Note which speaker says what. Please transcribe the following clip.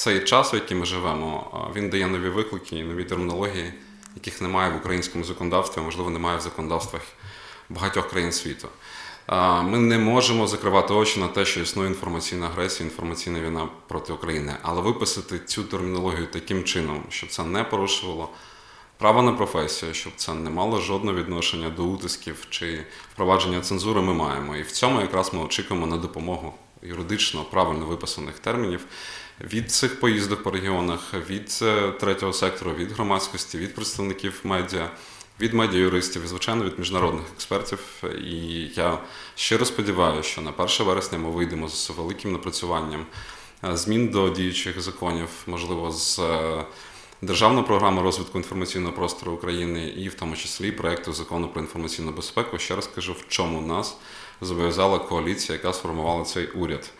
Speaker 1: цей час, в який ми живемо, він дає нові виклики нові термінології, яких немає в українському законодавстві, а, можливо, немає в законодавствах багатьох країн світу. Ми не можемо закривати очі на те, що існує інформаційна агресія, інформаційна війна проти України, але виписати цю термінологію таким чином, щоб це не порушувало право на професію, щоб це не мало жодного відношення до утисків чи впровадження цензури, ми маємо. І в цьому якраз ми очікуємо на допомогу юридично правильно виписаних термінів від цих поїздок по регіонах, від е, третього сектору, від громадськості, від представників медіа. Від медіаюристів і, звичайно, від міжнародних експертів. І я щиро сподіваюся, що на 1 вересня ми вийдемо з великим напрацюванням е, змін до діючих законів, можливо, з е, державної програми розвитку інформаційного простору України і в тому числі проекту закону про інформаційну безпеку. Ще раз кажу, в чому нас зобов'язала коаліція, яка сформувала цей уряд.